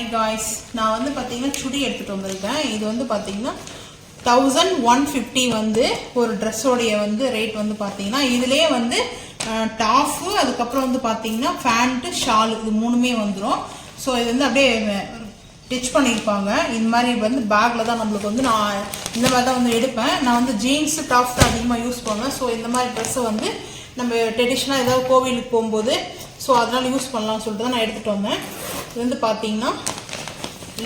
ஐ guys நான் வந்து பார்த்தீங்கன்னா சுடி எடுத்துகிட்டு வந்திருக்கேன். இது வந்து பார்த்தீங்கன்னா தௌசண்ட் ஒன் ஃபிஃப்டி வந்து ஒரு ட்ரெஸ்ஸோடைய வந்து ரேட் வந்து பார்த்தீங்கன்னா இதுலேயே வந்து டாஃபு அதுக்கப்புறம் வந்து பார்த்தீங்கன்னா ஃபேண்ட்டு ஷால் இது மூணுமே வந்துடும் ஸோ இது வந்து அப்படியே டிச் பண்ணியிருப்பாங்க. இந்த மாதிரி வந்து பேக்கில் தான் நம்மளுக்கு வந்து நான் இந்த மாதிரி தான் வந்து எடுப்பேன். நான் வந்து ஜீன்ஸு டாஃப் தான் அதிகமாக யூஸ் பண்ணுவேன். ஸோ இந்த மாதிரி ட்ரெஸ்ஸை வந்து நம்ம ட்ரெடிஷ்னலாக ஏதாவது கோவிலுக்கு போகும்போது ஸோ அதனால் யூஸ் பண்ணலாம்னு சொல்லிட்டு தான் நான் எடுத்துகிட்டு வந்தேன். இது வந்து பார்த்தீங்கன்னா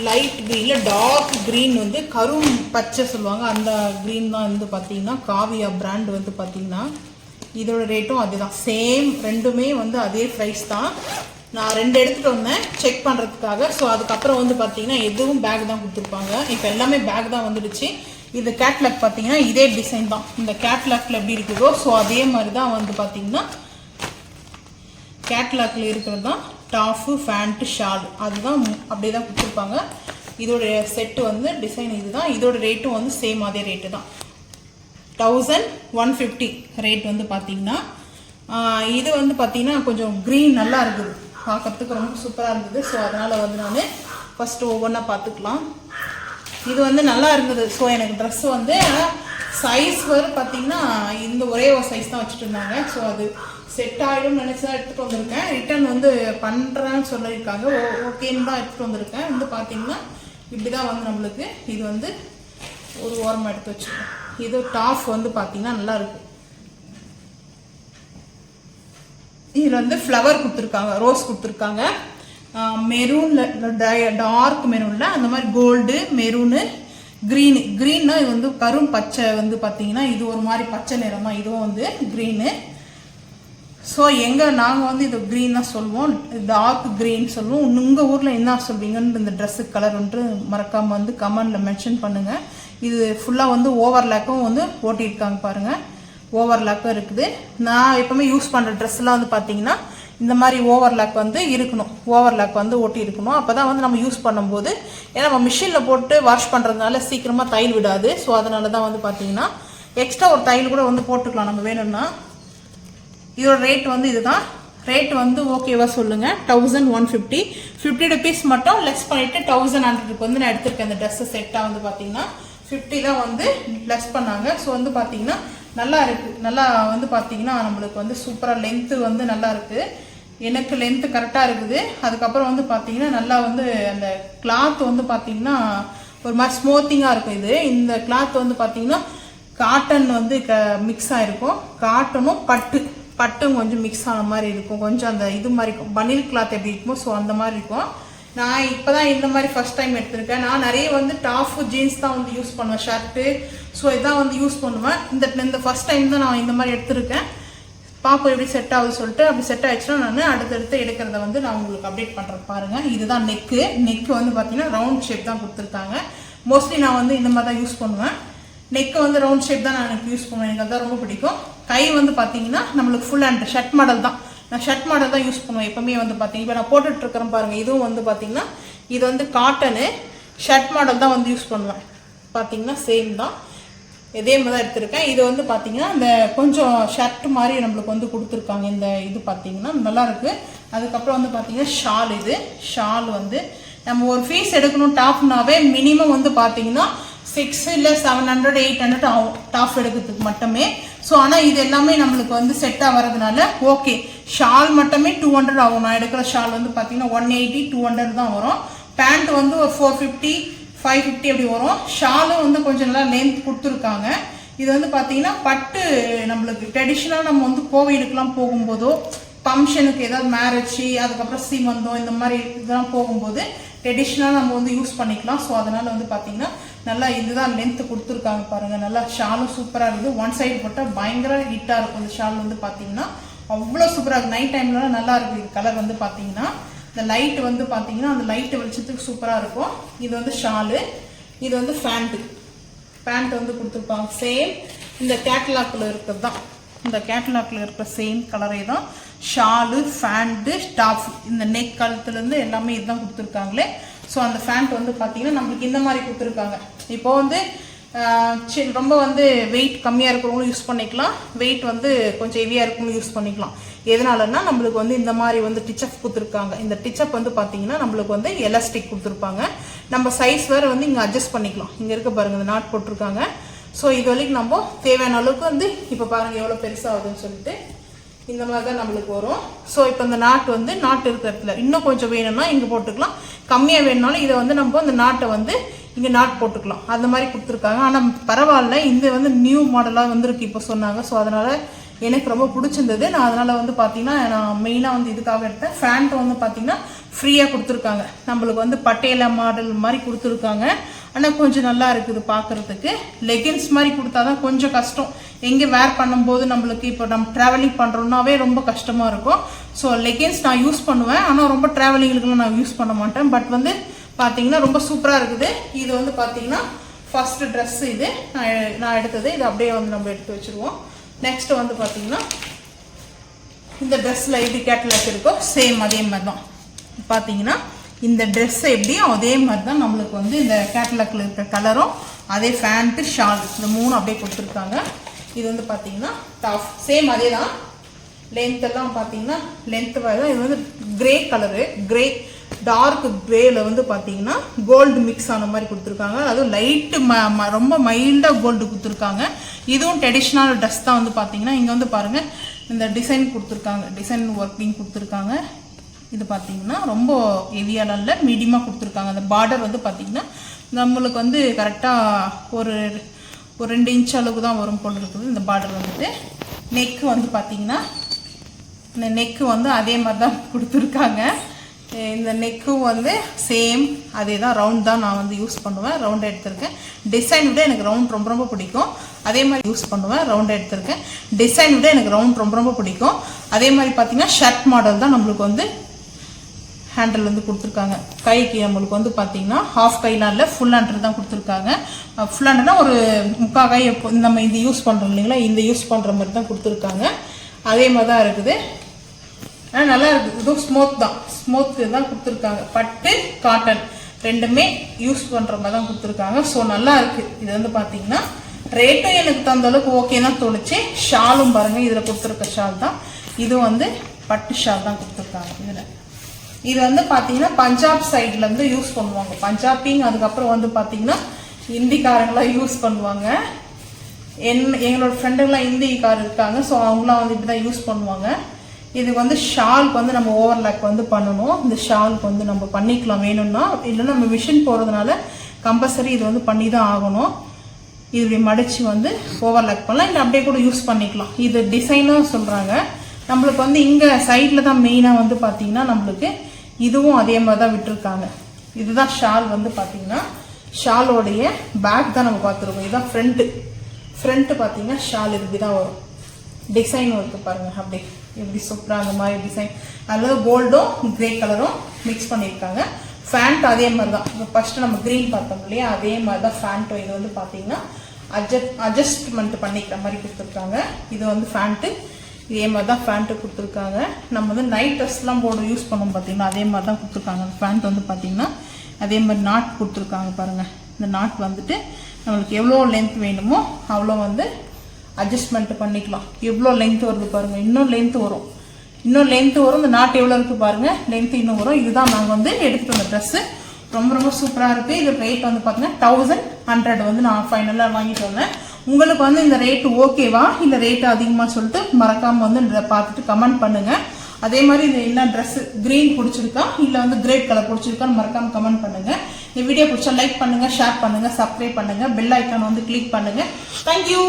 லைட் க்ரீனில் டார்க் க்ரீன் வந்து கரும் பச்சை சொல்லுவாங்க. அந்த க்ரீன் தான் வந்து பார்த்தீங்கன்னா காவியா பிராண்ட் வந்து பார்த்தீங்கன்னா இதோட ரேட்டும் அதுதான். சேம் ரெண்டுமே வந்து அதே ப்ரைஸ் தான். நான் ரெண்டு எடுத்துகிட்டு வந்தேன். செக் பண்ணுறதுக்காக ஸோ அதுக்கப்புறம் வந்து பார்த்தீங்கன்னா எதுவும் பேக் தான் கொடுத்துருப்பாங்க. இப்போ எல்லாமே பேக் தான் வந்துடுச்சு. இது கேட்லாக் பார்த்தீங்கன்னா இதே டிசைன் தான். இந்த கேட்லாக்ல எப்படி இருக்குதோ ஸோ அதே மாதிரி தான் வந்து பார்த்தீங்கன்னா கேட்லாக்ல இருக்கிறது தான். டாஃபு ஃபேண்ட்டு ஷால் அதுதான் அப்படியே தான் கொடுத்துருப்பாங்க. இதோடைய செட்டு வந்து டிசைன் இதுதான். இதோட ரேட்டும் வந்து சேம் அதே ரேட்டு தான் தௌசண்ட் ஒன் ஃபிஃப்டி ரேட் வந்து பார்த்தீங்கன்னா இது வந்து பார்த்தீங்கன்னா கொஞ்சம் க்ரீன் நல்லா இருக்குது. பார்க்குறதுக்கு ரொம்ப சூப்பராக இருந்தது. ஸோ அதனால் வந்து நான் ஃபஸ்ட்டு ஒவ்வொன்றா பார்த்துக்கலாம். இது வந்து நல்லா இருந்தது. ஸோ எனக்கு ட்ரெஸ் வந்து சைஸ் வந்து பார்த்தீங்கன்னா இந்த ஒரே ஒரு சைஸ் தான் வச்சுட்டு இருந்தாங்க. ஸோ அது செட் ஆகிடும்னு நினச்சி தான் எடுத்துகிட்டு வந்திருக்கேன். ரிட்டர்ன் வந்து பண்ணுறேன்னு சொல்லியிருக்காங்க. ஓ ஓகேன்னு தான் எடுத்துகிட்டு வந்திருக்கேன். வந்து பார்த்தீங்கன்னா இப்படி தான் வந்து நம்மளுக்கு இது வந்து ஒரு ஓரமாக எடுத்து வச்சுருக்கோம் இது டாஃப் வந்து பார்த்தீங்கன்னா நல்லா இதில் வந்து ஃப்ளவர் கொடுத்துருக்காங்க. ரோஸ் கொடுத்துருக்காங்க. மெரூனில் டார்க் மெரூனில் அந்த மாதிரி கோல்டு மெரூனு க்ரீனு க்ரீன்னா இது வந்து கரும் பச்சை வந்து பார்த்தீங்கன்னா இது ஒரு மாதிரி பச்சை நிறமாக இதுவும் வந்து க்ரீனு ஸோ எங்கே நாங்கள் வந்து இது க்ரீன் தான் சொல்லுவோம். டார்க் க்ரீன் சொல்லுவோம். உங்கள் ஊரில் என்ன சொல்வீங்கன்னு இந்த ட்ரெஸ்ஸு கலர் வந்து மறக்காமல் வந்து கமெண்டில் மென்ஷன் பண்ணுங்கள் இது ஃபுல்லாக வந்து ஓவர்லேக்கும் வந்து ஓட்டியிருக்காங்க பாருங்கள் ஓவர்லாக்கும் இருக்குது. நான் எப்போவுமே யூஸ் பண்ணுற ட்ரெஸ்லாம் வந்து பார்த்தீங்கன்னா இந்த மாதிரி ஓவர்லாக் வந்து இருக்கணும். ஓவர்லாக் வந்து ஒட்டி இருக்கணும். அப்போ தான் வந்து நம்ம யூஸ் பண்ணும்போது ஏன்னா நம்ம மிஷினில் போட்டு வாஷ் பண்ணுறதுனால சீக்கிரமாக தையல் விடாது. ஸோ அதனால தான் வந்து பார்த்தீங்கன்னா எக்ஸ்ட்ரா ஒரு தையல் கூட வந்து போட்டுக்கலாம். நம்ம வேணும்னா. இதோட ரேட் வந்து இதுதான். ரேட் வந்து ஓகேவா சொல்லுங்கள் thousand one fifty fifty rupees மட்டும் லெஸ் பண்ணிவிட்டு தௌசண்ட் ஹண்ட்ரடுக்கு வந்து நான் எடுத்திருக்கேன். அந்த ட்ரெஸ்ஸு செட்டாக வந்து பார்த்தீங்கன்னா ஃபிஃப்டி தான் வந்து லெஸ் பண்ணாங்க. ஸோ வந்து பார்த்தீங்கன்னா நல்லா இருக்குது நல்லா வந்து பார்த்தீங்கன்னா நம்மளுக்கு வந்து சூப்பராக லென்த்து வந்து நல்லா இருக்குது எனக்கு லென்த்து கரெக்டாக இருக்குது. அதுக்கப்புறம் வந்து பார்த்தீங்கன்னா நல்லா வந்து அந்த கிளாத் வந்து பார்த்தீங்கன்னா ஒரு மாதிரி ஸ்மூத்திங்காக இருக்கும் இது. இந்த கிளாத் வந்து பார்த்தீங்கன்னா காட்டன் வந்து க மிக்ஸ் ஆகிருக்கும் காட்டனும் பட்டு. பட்டும் கொஞ்சம் மிக்ஸ் ஆன மாதிரி இருக்கும். கொஞ்சம் அந்த இது மாதிரி இருக்கும். பனில் கிளாத் எப்படி இருக்குமோ ஸோ அந்த மாதிரி இருக்கும். நான் இப்போ தான் இந்த மாதிரி ஃபஸ்ட் டைம் எடுத்திருக்கேன். நான் நிறைய வந்து டாஃபு ஜீன்ஸ் தான் வந்து யூஸ் பண்ணுவேன் ஷர்ட்டு ஸோ இதான் வந்து யூஸ் பண்ணுவேன். இந்த இந்த ஃபர்ஸ்ட் டைம் தான் நான் இந்த மாதிரி எடுத்திருக்கேன். பாப்போம் எப்படி செட் ஆகுது சொல்லிட்டு அப்படி செட் ஆயிடுச்சுன்னா நான் அடுத்தடுத்து எடுக்கிறத வந்து நான் உங்களுக்கு அப்டேட் பண்ணுறேன் பாருங்கள் இதுதான் நெக்கு நெக்கு வந்து பார்த்தீங்கன்னா ரவுண்ட் ஷேப் தான் கொடுத்துருக்காங்க. மோஸ்ட்லி நான் வந்து இந்த மாதிரி தான் யூஸ் பண்ணுவேன். நெக்கு வந்து ரவுண்ட் ஷேப் தான் நான் எனக்கு யூஸ் பண்ணுவேன். எனக்கு அதான் ரொம்ப பிடிக்கும். கை வந்து பார்த்தீங்கன்னா நம்மளுக்கு ஃபுல் அண்ட் ஷர்ட் மாடல் தான். நான் ஷர்ட் மாடல் தான் யூஸ் பண்ணுவேன் எப்பவுமே வந்து பார்த்தீங்கன்னா இப்போ நான் போட்டுட்ருக்கிறேன் பாருங்கள் பாருங்க. இதுவும் வந்து பார்த்தீங்கன்னா இது வந்து காட்டனு ஷர்ட் மாடல் தான் வந்து யூஸ் பண்ணுவேன். பார்த்தீங்கன்னா சேம் தான். இதே மாதிரி தான் எடுத்திருக்கேன். இது வந்து பார்த்தீங்கன்னா இந்த கொஞ்சம் ஷர்ட் மாதிரி நம்மளுக்கு வந்து கொடுத்துருக்காங்க. இந்த இது பார்த்தீங்கன்னா நல்லாயிருக்கு அதுக்கப்புறம் வந்து பார்த்தீங்கன்னா ஷால் இது. ஷால் வந்து நம்ம ஒரு ஃபீஸ் எடுக்கணும் டாப்னாவே மினிமம் வந்து பார்த்தீங்கன்னா சிக்ஸ் இல்லை செவன் ஹண்ட்ரட் எயிட் ஹண்ட்ரட் ஆகும் டாஃப் எடுக்கிறதுக்கு மட்டுமே. ஸோ ஆனால் இது எல்லாமே நம்மளுக்கு வந்து செட்டாக வரதுனால ஓகே ஷால் மட்டுமே டூ ஹண்ட்ரட் ஆகும். நான் எடுக்கிற ஷால் வந்து பார்த்தீங்கன்னா ஒன் எயிட்டி டூ ஹண்ட்ரட் தான் வரும். பேண்ட் வந்து ஒரு ஃபோர் ஃபிஃப்டி ஃபைவ் ஃபிஃப்டி அப்படி வரும். ஷாலும் வந்து கொஞ்சம் நல்லா லென்த் கொடுத்துருக்காங்க. இது வந்து பார்த்தீங்கன்னா பட்டு நம்மளுக்கு ட்ரெடிஷ்னலாக நம்ம வந்து கோவிலுக்குலாம் போகும்போதோ ஃபங்க்ஷனுக்கு ஏதாவது மேரேஜ் அதுக்கப்புறம் சீமந்தம் இந்த மாதிரி இதெல்லாம் போகும்போது ட்ரெடிஷ்னலாக நம்ம வந்து யூஸ் பண்ணிக்கலாம். ஸோ அதனால் வந்து பார்த்தீங்கன்னா நல்லா இதுதான் லென்த் கொடுத்துருக்காங்க பாருங்கள் நல்லா ஷாலும் சூப்பராக இருக்குது. ஒன் சைடு போட்டால் பயங்கர ஹிட்டாக இருக்கும். இந்த ஷால் வந்து பார்த்தீங்கன்னா அவ்வளோ சூப்பராக இருக்குது. நைட் டைம்லலாம் நல்லா இருக்குது இது கலர் வந்து பார்த்தீங்கன்னா இந்த லைட் வந்து பார்த்தீங்கன்னா அந்த லைட் வெளிச்சத்துக்கு சூப்பராக இருக்கும். இது வந்து ஷாலு இது வந்து ஃபேண்ட்டு பேண்ட் வந்து கொடுத்துருப்பாங்க. சேம் இந்த கேட்லாக்கில் இருக்கிறது தான். இந்த கேட்டலாக்ல இருக்கிற சேம் கலரே தான் ஷாலு ஃபேண்ட்டு ஸ்டாஃப் இந்த நெக் கழுத்துலேருந்து எல்லாமே இதுதான் கொடுத்துருக்காங்களே. ஸோ அந்த ஃபேண்ட் வந்து பார்த்தீங்கன்னா நம்மளுக்கு இந்த மாதிரி கொடுத்துருக்காங்க. இப்போ வந்து சரி ரொம்ப வந்து வெயிட் கம்மியாக இருக்கிறவங்களும் யூஸ் பண்ணிக்கலாம். வெயிட் வந்து கொஞ்சம் ஹெவியாக இருக்கவங்களும் யூஸ் பண்ணிக்கலாம். எதனாலன்னா நம்மளுக்கு வந்து இந்த மாதிரி வந்து டிச்சப் கொடுத்துருக்காங்க. இந்த டிச்சப் வந்து பார்த்தீங்கன்னா நம்மளுக்கு வந்து எலாஸ்டிக் கொடுத்துருப்பாங்க. நம்ம சைஸ் வேறு வந்து இங்கே அட்ஜஸ்ட் பண்ணிக்கலாம். இங்கே இருக்க பாருங்க இந்த நாட் போட்டிருக்காங்க. ஸோ இது வரைக்கும் நம்ம தேவையான அளவுக்கு வந்து இப்போ பாருங்கள் எவ்வளோ பெருசாகுதுன்னு சொல்லிட்டு இந்த மாதிரி தான் நம்மளுக்கு வரும். ஸோ இப்போ இந்த நாட்டு வந்து நாட்டு இருக்கிற இடத்துல இன்னும் கொஞ்சம் வேணும்னா இங்கே போட்டுக்கலாம். கம்மியாக வேணும்னாலும் இதை வந்து நம்ம இந்த நாட்டை வந்து இங்கே நாட் போட்டுக்கலாம். அந்த மாதிரி கொடுத்துருக்காங்க. ஆனால் பரவாயில்ல. இந்த வந்து நியூ மாடலாக வந்திருக்கு இப்போ சொன்னாங்க. ஸோ அதனால் எனக்கு ரொம்ப பிடிச்சிருந்தது. நான் அதனால் வந்து பார்த்தீங்கன்னா நான் மெயினாக வந்து இதுக்காக எடுத்தேன். ஃபேண்ட் வந்து பார்த்தீங்கன்னா ஃப்ரீயாக கொடுத்துருக்காங்க. நம்மளுக்கு வந்து பட்டேலா மாடல் மாதிரி கொடுத்துருக்காங்க. ஆனால் கொஞ்சம் நல்லா இருக்குது பார்க்குறதுக்கு லெகின்ஸ் மாதிரி கொடுத்தா தான் கொஞ்சம் கஷ்டம். எங்கே வேர் பண்ணும்போது நம்மளுக்கு இப்போ நம்ம ட்ராவலிங் பண்ணுறோம்னாவே ரொம்ப கஷ்டமாக இருக்கும். ஸோ லெகின்ஸ் நான் யூஸ் பண்ணுவேன். ஆனால் ரொம்ப ட்ராவலிங்களுக்குலாம் நான் யூஸ் பண்ண மாட்டேன். பட் வந்து பார்த்தீங்கன்னா ரொம்ப சூப்பராக இருக்குது. இது வந்து பார்த்தீங்கன்னா ஃபஸ்ட்டு ட்ரெஸ் இது. நான் நான் எடுத்தது. இது அப்படியே வந்து நம்ம எடுத்து வச்சுருவோம். நெக்ஸ்ட்டு வந்து பார்த்தீங்கன்னா இந்த ட்ரெஸ்ஸில் இது கேட்டலாக் இருக்கோ சேம் அதே மாதிரி தான் பார்த்தீங்கன்னா இந்த ட்ரெஸ் எப்படியும் அதே மாதிரி தான் நம்மளுக்கு வந்து இந்த கேட்டலாக்ல இருக்கிற கலரும் அதே ஃபேண்ட்டு ஷால் இந்த மூணு அப்படியே கொடுத்துருக்காங்க. இது வந்து பார்த்தீங்கன்னா டஃப் சேம் அதே தான் லென்த் எல்லாம் பார்த்தீங்கன்னா லென்த் தான் இது வந்து கிரே கலரு கிரே டார்க் கிரேல வந்து பார்த்தீங்கன்னா கோல்டு மிக்ஸ் ஆன மாதிரி கொடுத்துருக்காங்க. அதுவும் லைட்டு ம ம- ரொம்ப மைல்டாக கோல்டு கொடுத்துருக்காங்க. இதுவும் ட்ரெடிஷ்னல் ட்ரெஸ் தான் வந்து பார்த்தீங்கன்னா இங்கே வந்து பாருங்கள் இந்த டிசைன் கொடுத்துருக்காங்க. டிசைன் ஒர்க்கிங் கொடுத்துருக்காங்க. இது பார்த்திங்கன்னா ரொம்ப ஹெவியாலாம் இல்லை மீடியமாக கொடுத்துருக்காங்க. அந்த பார்டர் வந்து பார்த்திங்கன்னா நம்மளுக்கு வந்து கரெக்டாக ஒரு ஒரு ரெண்டு இன்ச் அளவுக்கு தான் வரும் போல் இருக்குது இந்த பார்டர் வந்துட்டு. நெக்கு வந்து பார்த்திங்கன்னா இந்த நெக்கு வந்து அதே மாதிரி தான் கொடுத்துருக்காங்க. இந்த நெக்கும் வந்து சேம் அதே தான் ரவுண்ட் தான் நான் வந்து யூஸ் பண்ணுவேன். ரவுண்ட் எடுத்திருக்கேன். டிசைன் விட எனக்கு ரவுண்ட் ரொம்ப ரொம்ப பிடிக்கும். அதே மாதிரி யூஸ் பண்ணுவேன். ரவுண்ட் எடுத்திருக்கேன். டிசைன் விட எனக்கு ரவுண்ட் ரொம்ப ரொம்ப பிடிக்கும். அதே மாதிரி பார்த்தீங்கன்னா ஷர்ட் மாடல் தான் நம்மளுக்கு வந்து ஹேண்டில் வந்து கொடுத்துருக்காங்க. கைக்கு நம்மளுக்கு வந்து பார்த்தீங்கன்னா ஹாஃப் கைலாம் இல்லை ஃபுல் ஹேண்டர் தான் கொடுத்துருக்காங்க. ஃபுல் ஹேண்டர்னா ஒரு முக்கால் கை நம்ம இது யூஸ் பண்ணுறோம் இல்லைங்களா? இந்த யூஸ் பண்ணுற மாதிரி தான் கொடுத்துருக்காங்க. அதே மாதிரி தான் இருக்குது. ஆனால் நல்லா இருக்குது. இதுவும் ஸ்மூத் தான். ஸ்மூத் தான் கொடுத்துருக்காங்க. பட்டு காட்டன் ரெண்டுமே யூஸ் பண்ணுற மாதிரி தான் கொடுத்துருக்காங்க. ஸோ நல்லா இருக்குது இது வந்து பார்த்தீங்கன்னா ரேட்டும் எனக்கு தந்த அளவுக்கு ஓகே தான் தோணுச்சு. ஷாலும் பாருங்கள் இதில் கொடுத்துருக்க ஷால் தான். இது வந்து பட்டு ஷால் தான் கொடுத்துருக்காங்க. இது வந்து பார்த்தீங்கன்னா பஞ்சாப் சைட்லேருந்து யூஸ் பண்ணுவாங்க. பஞ்சாபிங் அதுக்கப்புறம் வந்து பார்த்தீங்கன்னா ஹிந்திக்காரங்களாம் யூஸ் பண்ணுவாங்க. என் எங்களோட ஃப்ரெண்டுங்களாம் ஹிந்திக்கார் இருக்காங்க. ஸோ அவங்களாம் வந்து இப்படி தான் யூஸ் பண்ணுவாங்க. இதுக்கு வந்து ஷால்க்கு வந்து நம்ம ஓவர்லாக் வந்து பண்ணணும். இந்த ஷால்க்கு வந்து நம்ம பண்ணிக்கலாம். வேணும்னா இல்லைன்னா நம்ம மிஷின் போகிறதுனால கம்பல்சரி இது வந்து பண்ணி தான் ஆகணும். இது இப்படி வந்து ஓவர்லாக் பண்ணலாம். இல்லை அப்படியே கூட யூஸ் பண்ணிக்கலாம். இது டிசைனும் சொல்கிறாங்க நம்மளுக்கு வந்து இங்கே சைடில் தான் மெயினாக வந்து பார்த்தீங்கன்னா நம்மளுக்கு இதுவும் அதே மாதிரி தான் விட்டுருக்காங்க. இதுதான் ஷால் வந்து பார்த்தீங்கன்னா ஷாலோடைய பேக் தான் நம்ம பார்த்துருக்கோம். இதுதான் ஃப்ரண்ட்டு ஃப்ரண்ட்டு பார்த்தீங்கன்னா ஷால் இப்படி தான் வரும். டிசைன் ஒர்க்கு பாருங்கள் அப்படி எப்படி சூப்பராக அந்த மாதிரி டிசைன் அதில் கோல்டும் கிரே கலரும் மிக்ஸ் பண்ணியிருக்காங்க. ஃபேண்ட் அதே மாதிரி தான் இப்போ ஃபஸ்ட்டு நம்ம க்ரீன் பார்த்தோம் இல்லையா? அதே மாதிரி தான் ஃபேண்ட்டும் இது வந்து பார்த்தீங்கன்னா அட்ஜஸ்ட் அட்ஜஸ்ட்மெண்ட் பண்ணிக்கிற மாதிரி கொடுத்துருக்காங்க. இது வந்து ஃபேண்ட்டு இதே மாதிரி தான் ஃபேண்ட்டு கொடுத்துருக்காங்க. நம்ம வந்து நைட் ட்ரெஸ்லாம் போட யூஸ் பண்ணோம் பார்த்தீங்கன்னா அதே மாதிரி தான் கொடுத்துருக்காங்க ஃபேண்ட் வந்து பார்த்தீங்கன்னா அதே மாதிரி நாட் கொடுத்துருக்காங்க பாருங்கள் இந்த நாட் வந்துட்டு நம்மளுக்கு எவ்வளோ லென்த் வேணுமோ அவ்வளோ வந்து அட்ஜஸ்ட்மெண்ட் பண்ணிக்கலாம். எவ்வளோ லென்த் வருது பாருங்கள் இன்னும் லென்த் வரும். இன்னும் லென்த் வரும். இந்த நாட் எவ்வளோ இருக்குது பாருங்கள் லென்த் இன்னும் வரும். இதுதான் நாங்கள் வந்து எடுத்துகிட்டு வந்த ட்ரெஸ்ஸு ரொம்ப ரொம்ப சூப்பராக இருக்குது இது ரேட் வந்து பார்த்தீங்கன்னா தௌசண்ட் ஹண்ட்ரட் வந்து நான் ஃபைனலாக வாங்கிட்டு வந்தேன். உங்களுக்கு வந்து இந்த ரேட்டு ஓகேவா இல்லை ரேட்டு அதிகமாக சொல்லிட்டு மறக்காமல் வந்து இதை பார்த்துட்டு கமெண்ட் பண்ணுங்கள் அதே மாதிரி இது என்ன ட்ரெஸ்ஸு க்ரீன் பிடிச்சிருக்கா? இல்லை வந்து கிரேட் கலர் பிடிச்சிருக்கான்னு மறக்காமல் கமெண்ட் பண்ணுங்க. இந்த வீடியோ பிடிச்சா லைக் பண்ணுங்கள் ஷேர் பண்ணுங்கள் சப்ஸ்கிரைப் பண்ணுங்கள் பெல் ஐக்கான் வந்து கிளிக் பண்ணுங்கள் தேங்க்யூ